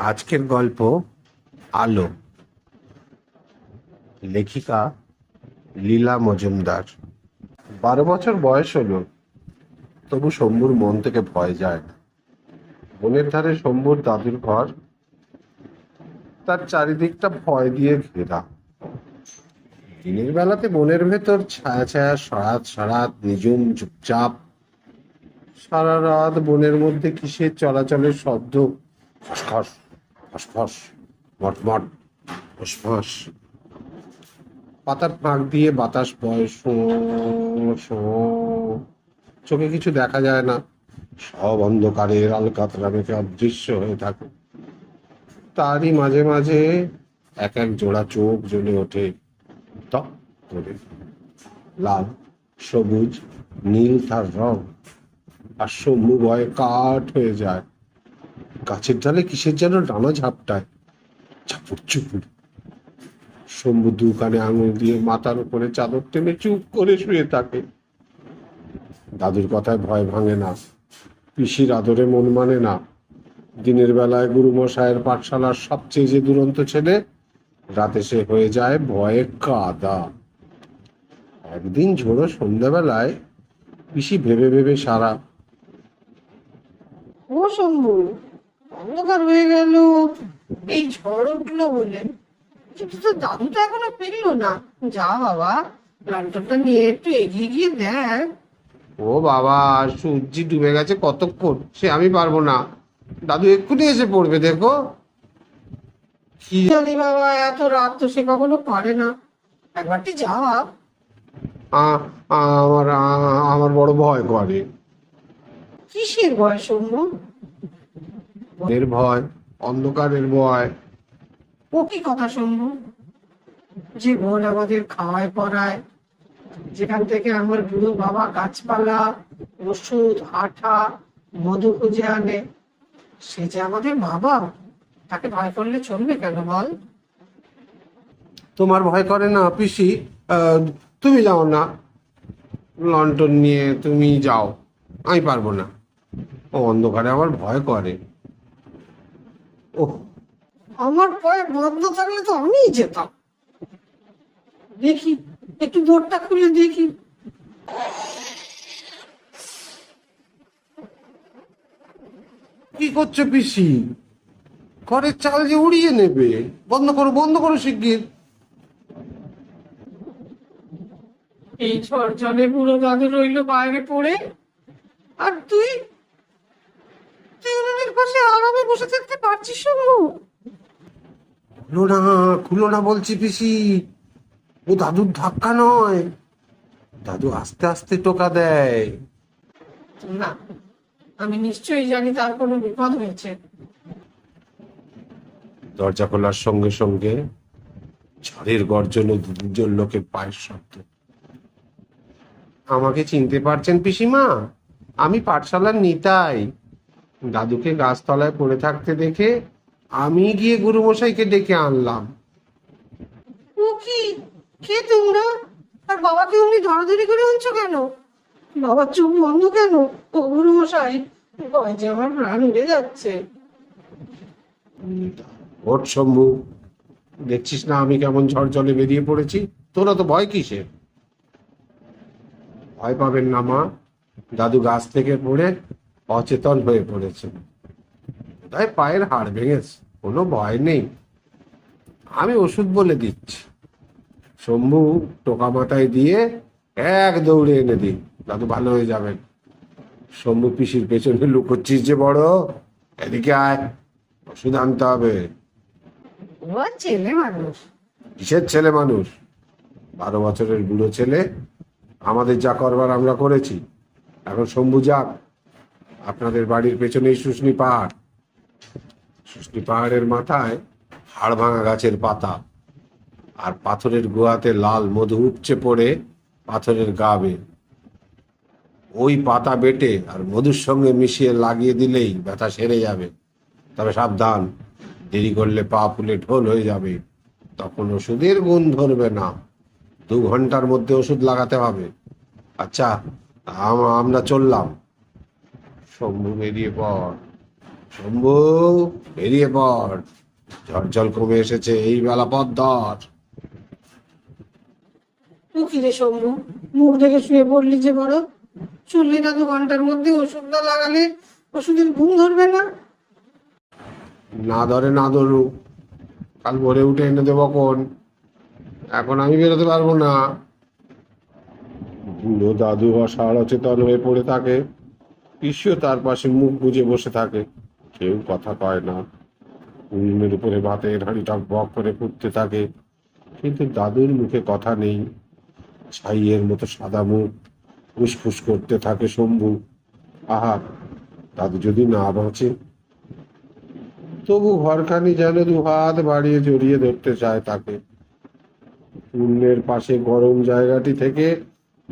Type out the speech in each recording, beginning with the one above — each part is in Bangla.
আজকের গল্প আলো। লেখিকা লীলা মজুমদার। বারো বছর বয়স হলো, তবু শম্ভুর মন থেকে ভয় যায় না। বনের ধারে শম্ভুর দাদুর ঘর, তার চারিদিকটা ভয় দিয়ে ঘেরা। দিনের বেলাতে বনের ভেতর ছায়া ছায়া, সরাত সরাত, নিঝুম, চুপচাপ। সারা রাত বনের মধ্যে কিসের চলাচলের শব্দ? ফসফস ফসফস মটমট ফসফস পাতার ফাঁক দিয়ে বাতাস বয়, শোঁ শোঁ। চোখে কিছু দেখা যায় না। সব অন্ধকারের আলকাতরা মেঘে অদৃশ্য হয়ে থাকে। তারই মাঝে মাঝে এক এক জোড়া চোখ জ্বলে ওঠে। টক করে। লাল, সবুজ, নীল তার রং। আর শম্ভু ভয়ে কাঠ হয়ে যায়। গাছের ডালে কিসের যেন ডানা ঝাপটায়? ঝাপুর চুপুর। শম্ভু দু কানে আঙুল দিয়ে মাথার উপরে চাদর টেনে চুপ করে শুয়ে থাকে। দাদুর কথায় ভয় ভাঙে না। পিসির আদরে মন মানে না। দিনের বেলায় গুরুমশায়ের পাঠশালার সবচেয়ে যে দুরন্ত ছেলে, রাতে সে হয়ে যায় ভয়ে কাদা। একদিন ঝোড়ো সন্ধ্যাবেলায় পিসি ভেবে ভেবে সারা ও শম্ভু অন্ধকার হয়ে গেল। এই ঝড় উঠল বলে। কিন্তু তো দাদু তো এখনও ফিরলো না। যা বাবা লন্ঠনটা নিয়ে একটু এগিয়ে গিয়ে দেখ। ও বাবা সূর্যি ডুবে গেছে কতক্ষণ? সে আমি পারব না। দাদু এক্ষুনি এসে পড়বে দেখো। কি জানি বাবা এত রাত তো সে কখনো করে না। একবারটি আ- আমার আমার বড় ভয় করে। কিসের বয়স শম্ভু এর ভয় অন্ধকারের ভয় ও কি কথা শম্ভু যে বোন আমাদের খাওয়ায় পড়ায়। যেখান থেকে আমার বুড়ো বাবা গাছপালা ওষুধ আঠা মধু খুঁজে আনে সে যে আমাদের বাবা তাকে ভয় করলে চলবে কেন বল? তোমার ভয় করে না পিসি? তুমি যাও না। লন্ঠন নিয়ে তুমি যাও। আমি পারব না। ও অন্ধকারে আমার ভয় করে। আমার পায়ে বন্ধ থাকলে তো আমিই যেতাম। দেখি একটু দৌড়টা খুলে দেখি। কি করছ পিসি? ঘরের চাল যে উড়িয়ে নেবে। বন্ধ করো বন্ধ করো শিগগির। এই ঝড় জলে বুড়ো দাদু রইল বাইরে পড়ে। আর তুই? পাশে আরামে বসে থাকতে পারছিস খুলো না খুলো না বলছি পিসি। ও দাদুর ধাক্কা নয়। দাদু আস্তে আস্তে টোকা দেয়। না আমি নিশ্চয়ই জানি তার কোনো বিপদ হয়েছে। দরজা খোলার সঙ্গে সঙ্গে ঝড়ের গর্জন দুজন লোকের পায়ের শব্দ। আমাকে চিনতে পারছেন পিসিমা? আমি পাঠশালার নিতাই। দাদুকে গাছতলায় পড়ে থাকতে দেখে আমি গিয়ে গুরুমশাইকে ডেকে আনলাম। কি কে তোমরা? আর বাবাকে অমনি ধরাধরি করে আনছো কেন? বাবার চোখ বন্ধ কেন? ও গুরু ভয় যে আমার প্রাণ উড়ে যাচ্ছে। ওট শম্ভু দেখছিস না আমি কেমন ঝড় জলে বেরিয়ে পড়েছি? তোরা তো ভয় কিসের? ভয় পাবেন না মা। দাদু গাছ থেকে পড়ে অচেতন হয়ে পড়েছে। তাই পায়ের হাড় ভেঙেছে কোনো ভয় নেই। আমি ওষুধ বলে দিচ্ছি। শম্ভু টোকা মাথায় দিয়ে এক দৌড়ে এনে দিই দাদু ভালো হয়ে যাবেন শম্ভু পিসির পেছনে লুকোচ্ছিস যে বড়। এদিকে আয় ওষুধ আনতে হবে। ছেলে মানুষ। কিসের ছেলে মানুষ? বারো বছরের বুড়ো ছেলে। আমাদের যা করবার আমরা করেছি। এখন শম্ভু যাক। আপনাদের বাড়ির পেছনেই শুশনি পাহাড়। শুশনি পাহাড়ের মাথায় হাড় ভাঙা গাছের পাতা আর পাথরের গুহাতে লাল মধু উপচে পড়ে পাথরের গাবে ওই পাতা বেটে আর মধুর সঙ্গে মিশিয়ে লাগিয়ে দিলেই ব্যথা সেরে যাবে। তবে সাবধান, দেরি করলে পা ফুলে ঢোল হয়ে যাবে। তখন ওষুধের গুণ ধরবে না। দু ঘণ্টার মধ্যে ওষুধ লাগাতে হবে। আচ্ছা আম- আমরা চললাম। শম্ভু বেরিয়ে পড়। শম্ভু বেরিয়ে পড়। ঝড় জল কমে এসেছে এই বেলা পথ ধর। রে শম্ভু মুখ দেখে শুয়ে পড়লি যে বড়? চললি না দু ঘণ্টার মধ্যে ওষুধ না লাগালে ওষুধের ঘুম ধরবে না? না ধরে না ধরু কাল ভোরে উঠে এনে দেবো কোন এখন আমি বেরোতে পারব না। বুড়ো দাদু অসাড় অচেতন হয়ে পড়ে থাকে। পিসিও তার পাশে মুখ বুজে বসে থাকে। কেউ কথা কয় না। উনুনের উপরে ভাতের হাঁড়ি টক বক করে ফুটতে থাকে। কিন্তু দাদুর মুখে কথা নেই। ছাইয়ের মতো সাদা মুখ। ফুসফুস করতে থাকে শম্ভু। আহা, দাদু যদি না বাঁচে? তবু ঘরখানি যেন দু হাত বাড়িয়ে জড়িয়ে ধরতে চায় তাকে। পুণ্যের পাশে গরম জায়গাটি থেকে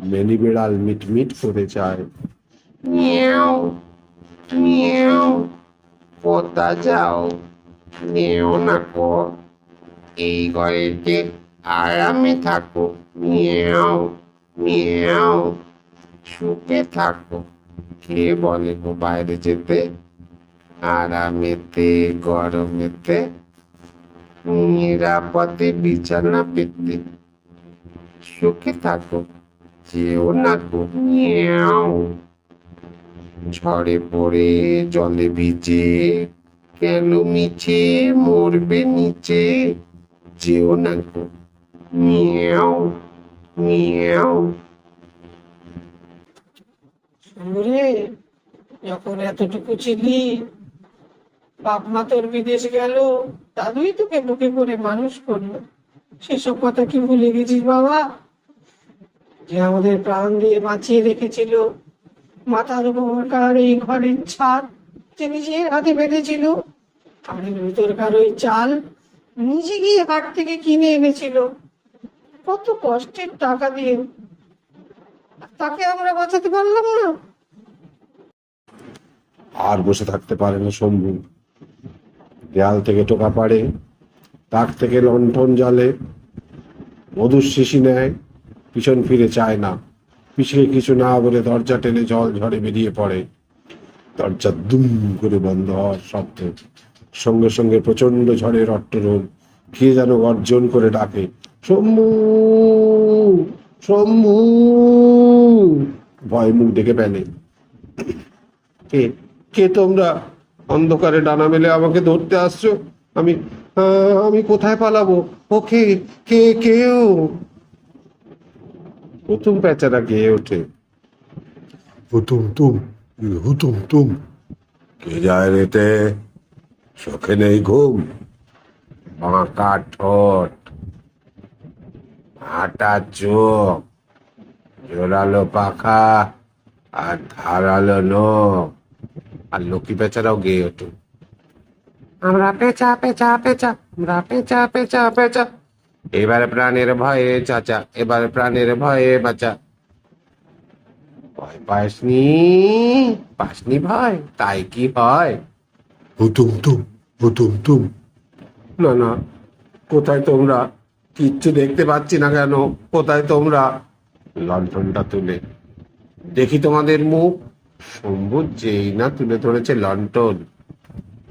মেনি বিড়াল মিটমিট করে চায় মিয়াও মিয়াও কোথা যাও নিও না কো এই ঘরেতে আরামে থাকো মিয়াও মিয়াও সুখে থাকো কে বলে গো বাইরে যেতে? আরামেতে, গরমেতে, নিরাপদে, বিছানা পেতে। সুখে থাকো যেও না গো। ঝড়ে পড়ে, জলে ভিজে, কেন মিছে, মরবে নিচে? যেও না মিয়াও মিয়াও। শম্ভু রে যখন এতটুকু ছিলি বাপ মা তোর বিদেশ গেল দাদুই তোকে বুকে করে মানুষ করল। সেসব কথা কি ভুলে গেছিস বাবা? যে আমাদের প্রাণ দিয়ে বাঁচিয়ে রেখেছিল। মাথার উপরকার এই ঘরের ছাদ যে নিজের হাতে বেঁধেছিল ঘরের ভিতরকার ওই চাল নিজে গিয়ে হাট থেকে কিনে এনেছিল। কত কষ্টের টাকা দিয়ে। তাকে আমরা বাঁচাতে পারলাম না। আর বসে থাকতে পারে না শম্ভু। দেয়াল থেকে টোকা পাড়ে, তাক থেকে লণ্ঠন জ্বালে, মধুর শিশি নেয়, পিছন ফিরে চায় না। পিছিয়ে কিছু না বলে দরজা টেনে জল ঝরে বেরিয়ে পড়ে। দরজা দুম করে বন্ধ হওয়ার শব্দ সঙ্গে সঙ্গে প্রচণ্ড ঝড়ের অট্টরোল কে যেন গর্জন করে ডাকে, শম্ভু শম্ভু! ভয় মুখ দেখে পেলে কে কে তোমরা? অন্ধকারে ডানা মেলে আমাকে ধরতে আসছো? আমি আমি কোথায় পালাবো? ও কে কে, কেউ? প্রথম পেঁচারা গেয়ে ওঠে। হুতুম তুম হুতুম তুম, কে যায় রেতে? চোখে নেই ঘুম বাঁকা ঠোঁট আটা চোখ, জোরালো পাখা আর ধারালো নখ। আর লক্ষ্মী পেঁচারাও গেয়ে ওঠে। আমরা পেঁচা পেঁচা পেঁচা, আমরা পেঁচা পেঁচা পেঁচা। এবারে প্রাণের ভয়ে চাচা এবার প্রাণের ভয়ে বাঁচা। ভয় পাসনি? পাসনি ভয়? তাই কি হয়? হুতুম তুম হুতুম তুম। না না কোথায় তোমরা? কিচ্ছু দেখতে পাচ্ছি না কেন? কোথায় তোমরা? লণ্ঠনটা তুলে। দেখি তোমাদের মুখ। শম্ভু যেই না তুলে ধরেছে লন্ঠন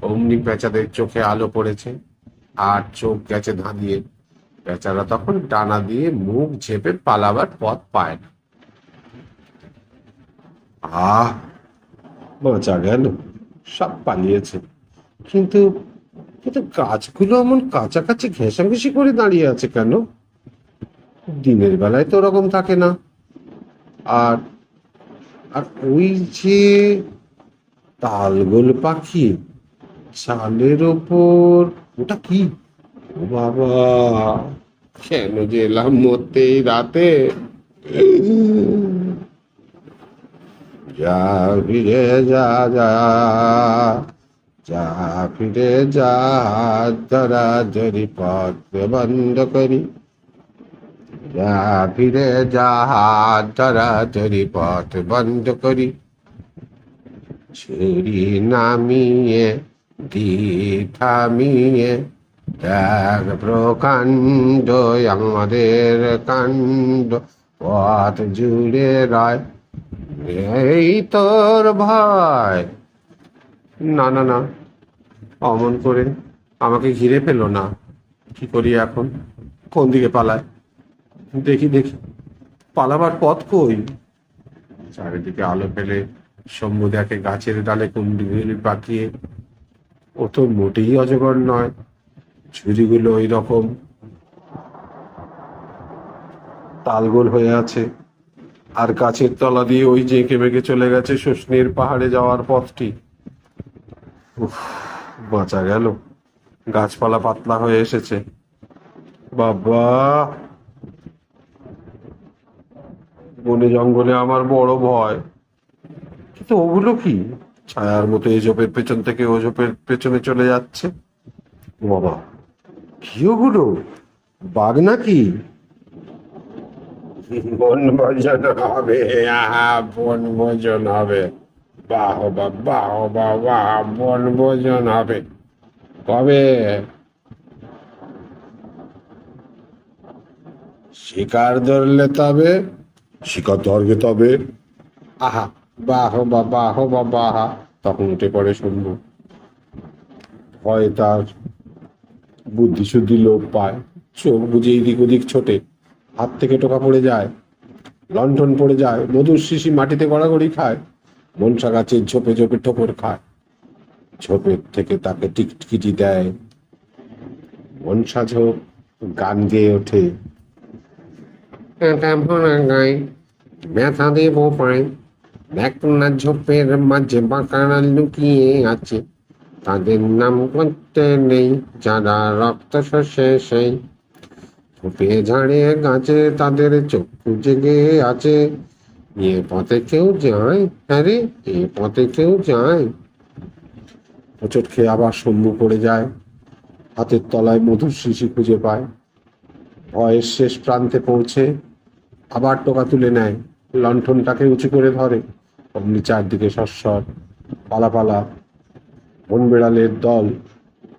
অমনি পেঁচাদের চোখে আলো পড়েছে আর চোখ গেছে ধাঁধিয়ে। বেচারা তখন ডানা দিয়ে মুখ ঝেপে পালাবার পথ পায় না। আহ বাঁচা গেল সব পালিয়েছে। কিন্তু কিন্তু গাছগুলো এমন কাছাকাছি ঘেঁষাঘেঁষি করে দাঁড়িয়ে আছে কেন? দিনের বেলায় তো ওরকম থাকে না। আর আর ওই যে তালগোল পাখি, চালের ওপর, ওটা কি? ও বাবা কেন যে এলাম মরতে এই রাতে। যা ফিরে যা যা যা ফিরে যা, ধরা ধরি পথ বন্ধ করি। যা ফিরে যা, ধরা ধরি পথ বন্ধ করি। ছুরি নামিয়ে, দি থামিয়ে দেখ প্রকাণ্ড আমাদের কাণ্ড। পথ জুড়ে রয়, এই তোর ভয়। না না না, অমন করে আমাকে ঘিরে পেল না। কি করি এখন? কোন দিকে পালায় দেখি দেখি, পালাবার পথ কই? চারিদিকে আলো ফেলে শম্ভু দেখে গাছের ডালে কুন্ডিগুলি পাকিয়ে, ও তো মোটেই অজগর নয়। ঝুড়িগুলো ওই রকম তালগোল হয়ে আছে। আর গাছের তলা দিয়ে ওই যে এঁকে চলে গেছে শুষ্ণির পাহাড়ে যাওয়ার পথটি। বাঁচা গেল। গাছপালা পাতলা হয়ে এসেছে। বাবা! বনে জঙ্গলে আমার বড় ভয়। কিন্তু ওগুলো কি? ছায়ার মতো এজোপের পেছন থেকে ওজোপের পেছনে চলে যাচ্ছে। বাবা! কি ওগুলো বাঘ নাকি? বন ভোজন হবে আহা বন ভোজন হবে। বাহ বাহ বাহ বাহ বাহ বন ভোজন হবে। কবে? শিকার ধরলে তবে? শিকার ধরবে তবে? আহা বাহ বা বাহ বা বাহা তখন উঠে পড়ে শুনব। ভয় তার বুদ্ধি শুদ্ধি লোপ পায়। চোখ বুঝে এদিক ওদিক ছোটে। হাত থেকে টোকা পড়ে যায়। লণ্ঠন পড়ে যায়। মধুর শিশি মাটিতে গড়াগড়ি খায়। মনসা গাছের ঝোপে ঝোপে ঠোকর খায়। ঝোপের থেকে তাকে টিকটিকিটি দেয়। মনসা ঝোপ গান গেয়ে ওঠে। এটা ভরা গায়ে ব্যথা দেব পায়। না ঝোপের মাঝে বাঁকারা লুকিয়ে আছে। তাদের নাম করতে নেই, যারা রক্ত শোষে সেই। ঝোপে ঝাড়ে গাছে, তাদের চক্ষু জেগে আছে। এ পথে কেউ যায় আরে এ পথে কেউ যায়। হোঁচট খেয়ে আবার শম্ভু পড়ে যায়, হাতের তলায় মধুর শিশি খুঁজে পায়। ভয়ের শেষ প্রান্তে পৌঁছে, আবার টোকা তুলে নেয়, লণ্ঠনটাকে উঁচু করে ধরে। অমনি চারদিকে সস্বর পালাপালা বন বেড়ালের দল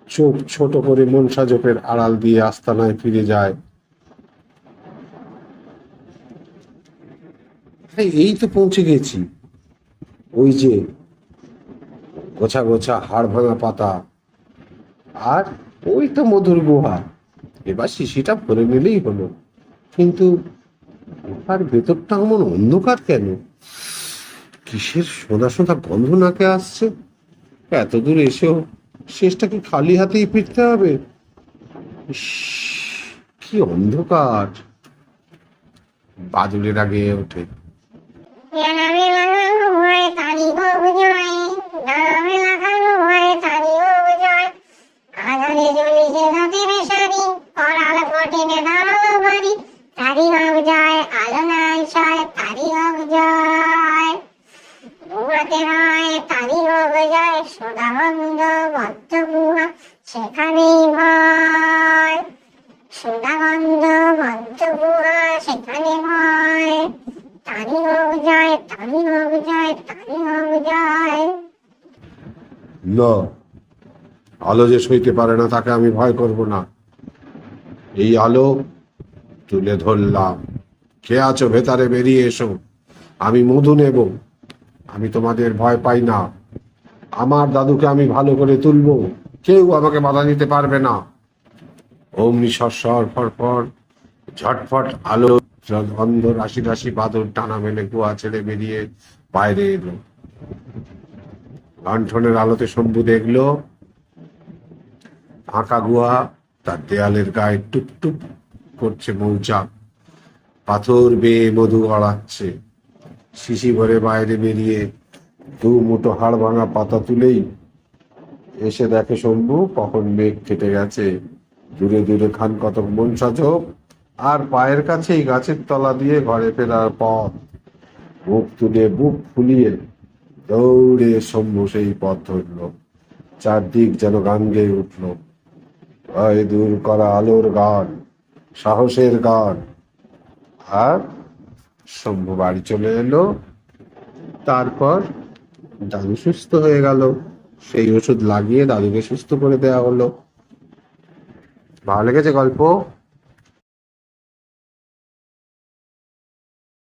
চোখ ছোট করে মনসা জোপের আড়াল দিয়ে আস্তানায় ফিরে যায়। এই তো পৌঁছে গেছি। ওই যে গোছা গোছা হাড় ভাঙা পাতা। আর ওই তো মধুর গুহা। এবার শিশিটা ভরে নিলেই হলো। কিন্তু গুহার ভেতরটা এমন অন্ধকার কেন? কিসের সোনা সোনা গন্ধ নাকে আসছে? এত দূর এসেও শেষটা কি খালি হাতেই ফিরতে হবে? কি অন্ধকার। বাদুলের আগে ওঠে। জানাবে লাগানো হয় তারি হোক জয় জানাবে গুহা সেখানেই ভয় সেখানে ভয়। তারি হোক জয় তারি হোক জয় তারি হোক জয় না। আলো যে সইতে পারে না, তাকে আমি ভয় করব না। এই আলো তুলে ধরলাম। কে আছো ভেতরে? বেরিয়ে এসো। আমি মধু নেব। আমি তোমাদের ভয় পাই না। আমার দাদুকে আমি ভালো করে তুলবো। কেউ আমাকে বাধা দিতে পারবে না। অমনি সর ফরফর, ঝটফট, আলো অন্ধ রাশি রাশি বাদর টানা মেলে কুয়া ছেড়ে বেরিয়ে বাইরে এলো। লণ্ঠনের আলোতে শম্ভু দেখল, ফাঁকা গুহা, তার দেয়ালের গায়ে টুপ টুপ করছে মৌচাক। পাথর বেয়ে মধু গড়াচ্ছে। শিশি ভরে বাইরে বেরিয়ে দু মুঠো হাড় ভাঙা পাতা তুলেই এসে দেখে শম্ভু কখন মেঘ কেটে গেছে। দূরে দূরে খান কতক মনসা ঝোপ আর পায়ের কাছেই গাছের তলা দিয়ে ঘরে ফেরার পথ। বুক তুলে বুক ফুলিয়ে দৌড়ে শম্ভু সেই পথ ধরল। চারদিক যেন গান গেয়ে উঠল। ভয় দূর করা আলোর গান, সাহসের গান। আর শম্ভু বাড়ি চলে এলো। তারপর দাদু সুস্থ হয়ে গেল। সেই ওষুধ লাগিয়ে দাদুকে সুস্থ করে দেওয়া হলো। ভালো লেগেছে গল্প?